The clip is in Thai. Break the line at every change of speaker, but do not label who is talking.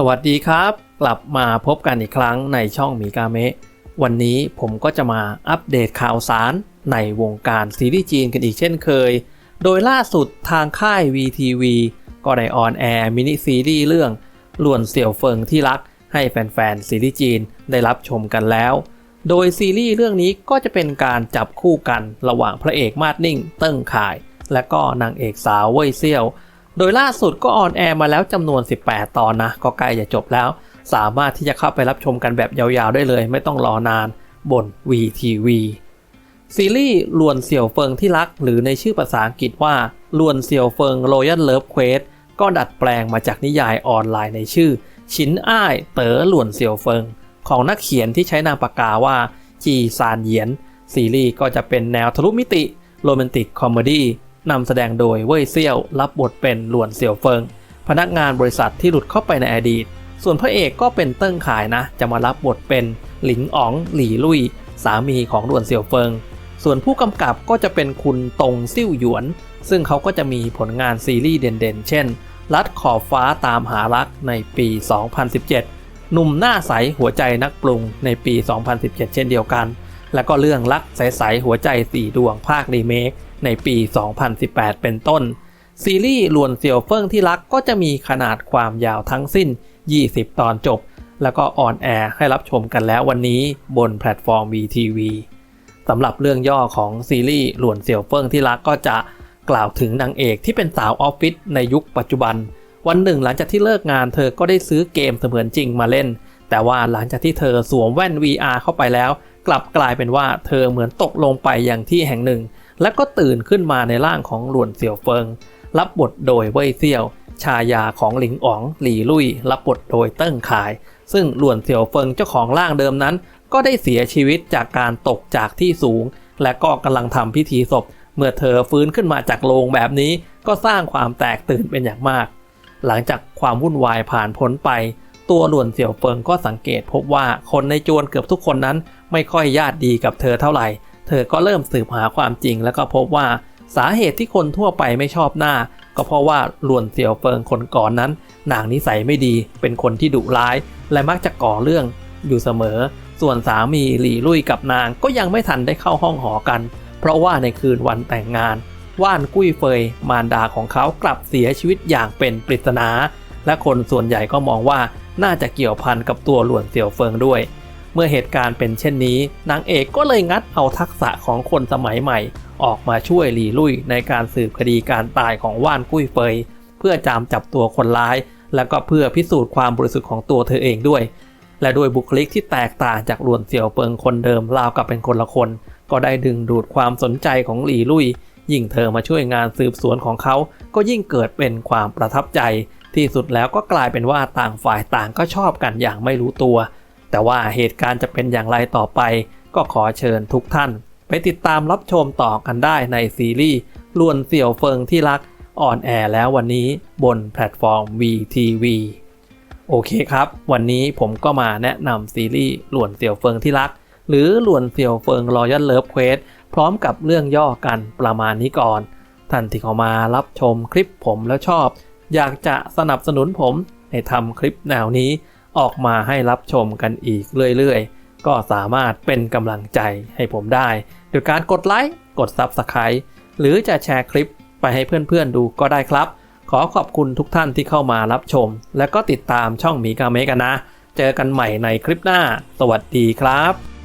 สวัสดีครับ กลับมาพบกันอีกครั้งในช่องมีกาเมะวันนี้ผมก็จะมาอัปเดตข่าวสารในวงการซีรีส์จีนกันอีกเช่นเคย โดยล่าสุดทางค่าย VTV ก็ได้ออนแอร์มินิซีรีส์เรื่องลวนเสี่ยวเฟิงที่รักให้แฟนๆซีรีส์จีนได้รับชมกันแล้ว โดยซีรีส์เรื่องนี้ก็จะเป็นการจับคู่กันระหว่างพระเอกมาดนิ่ง เติ้งข่าย และก็นางเอกสาวเว่ยเซี่ยว โดยล่าสุดก็ออนแอร์มาแล้วจำนวน 18 ตอนนะ ก็ใกล้จะจบแล้ว สามารถที่จะเข้าไปรับชมกันแบบยาวๆได้เลย ไม่ต้องรอนานบน VTV ซีรีส์ลวนเสี่ยวเฟิงที่รัก หรือในชื่อภาษาอังกฤษว่าลวนเสี่ยวเฟิง Royal Love Quest ก็ดัดแปลงมาจากนิยายออนไลน์ในชื่อ ชินอ้ายเต๋อหลวนเสี่ยวเฟิง ของนักเขียนที่ใช้นามปากกาว่าจีซานเหยียน ซีรีส์ก็จะเป็นแนวทะลุมิติโรแมนติกคอมเมดี้ นำแสดงโดยเว่ยเซี่ยวรับบทเป็นหลวนเสี่ยวเฟิง พนักงานบริษัทที่หลุดเข้าไปในอดีต ส่วนพระเอกก็เป็นเติ้งขายนะ จะมารับบทเป็นหลิงอ๋องหลี่ลุย สามีของหลวนเสี่ยวเฟิง ส่วนผู้กำกับก็จะเป็นคุณตงซิ่วหยวน ซึ่งเขาก็จะมีผลงานซีรีส์เด่นๆ เช่น ลัดขอบฟ้าตามหารักในปี 2017 หนุ่มหน้าใสหัวใจนักปรุงในปี 2017 เช่นเดียวกัน แล้วก็เรื่องรักใสๆหัวใจสี่ดวงภาครีเมคในปี 2018 เป็นต้น ซีรีส์ลวนเสี่ยวเฟิงที่รักก็จะมีขนาดความยาวทั้งสิ้น 20 ตอนจบ แล้วก็ออนแอร์ให้รับชมกันแล้ววันนี้บนแพลตฟอร์ม VTV สำหรับเรื่องย่อของซีรีส์หลวนเสี่ยวเฟิงที่รักก็จะกล่าวถึงนางเอกที่เป็นสาวออฟฟิศในยุคปัจจุบัน วันหนึ่งหลังจากที่เลิกงานเธอก็ได้ซื้อเกมเสมือนจริงมาเล่น แต่ว่าหลังจากที่เธอสวมแว่น VR เข้าไปแล้ว กลับกลายเป็นว่าเธอเหมือนตกลงไปอย่างที่แห่งหนึ่ง และก็ตื่นขึ้นมาในร่างของหลวนเสี่ยวเฟิง รับบทโดยเว่ยเซี่ยว ชายาของหลิงอ๋องหลี่ลุยรับบทโดยเติ้งขาย ซึ่งหลวนเสี่ยวเฟิงเจ้าของร่างเดิมนั้น ก็ได้เสียชีวิตจากการตกจากที่สูง และก็กำลังทำพิธีศพ เมื่อเธอฟื้นขึ้นมาจากโลงแบบนี้ ก็สร้างความแตกตื่นเป็นอย่างมาก หลังจากความวุ่นวายผ่านพ้นไป ตัวหลวนเสี่ยวเฟิงก็สังเกตพบว่าคนในจวนเกือบทุกคนนั้นไม่ค่อยญาติดีกับเธอเท่าไหร่ เธอก็เริ่มสืบหาความจริง แล้วก็พบว่าสาเหตุที่คนทั่วไปไม่ชอบหน้า ก็เพราะว่าหลวนเสี่ยวเฟิงคนก่อนนั้นนางนิสัยไม่ดี เป็นคนที่ดุร้าย และมักจะก่อเรื่องอยู่เสมอ ส่วนสามีหลี่ลุยกับนางก็ยังไม่ทันได้เข้าห้องหอกัน เพราะว่าในคืนวันแต่งงาน ว่านกุ้ยเฟย มารดาของเขากลับเสียชีวิตอย่างเป็นปริศนา และคนส่วนใหญ่ก็มองว่า น่าจะเกี่ยวพันกับตัวหลวนเสี่ยวเฟิงด้วย เมื่อเหตุการณ์เป็นเช่นนี้ นางเอกก็เลยงัดเอาทักษะของคนสมัยใหม่ ออกมาช่วยหลีลุยในการสืบคดีการตายของว่านกุ้ยเฟย เพื่อจามจับตัวคนร้าย และก็เพื่อพิสูจน์ความบริสุทธิ์ของตัวเธอเองด้วย และด้วยบุคลิกที่แตกต่างจากหลวนเสี่ยวเฟิงคนเดิมราวกับเป็นคนละคน ก็ได้ดึงดูดความสนใจของหลีลุยยิ่งเธอมาช่วยงานสืบสวนของเขา ก็ยิ่งเกิดเป็นความประทับใจ ที่สุดแล้วก็กลายเป็นว่าต่างฝ่ายต่างก็ชอบกันอย่างไม่รู้ตัว แต่ว่าเหตุการณ์จะเป็นอย่างไรต่อไป ก็ขอเชิญทุกท่าน ไปติดตามรับชมต่อกันได้ในซีรีส์ลวนเสี่ยวเฟิงที่รักออนแอร์แล้ววันนี้บนแพลตฟอร์ม VTV โอเคครับ วันนี้ผมก็มาแนะนำซีรีส์หลวนเสี่ยวเฟิงที่รัก หรือหลวนเสี่ยวเฟิงรอยัลเลิฟเควสพร้อมกับเรื่องย่อกันประมาณนี้ก่อน ท่านที่เข้ามารับชมคลิปผมแล้วชอบ อยากจะสนับสนุนผมให้ทำคลิปแนวนี้ออกมาให้รับชมกันอีกเรื่อยๆ ก็สามารถเป็นกำลังใจให้ผมได้โดยการกดไลค์ กด Subscribe หรือจะแชร์คลิปไปให้เพื่อนๆดูก็ได้ครับ ขอขอบคุณทุกท่านที่เข้ามารับชม และก็ติดตามช่องหมีกาเมกันนะ เจอกันใหม่ในคลิปหน้า สวัสดีครับ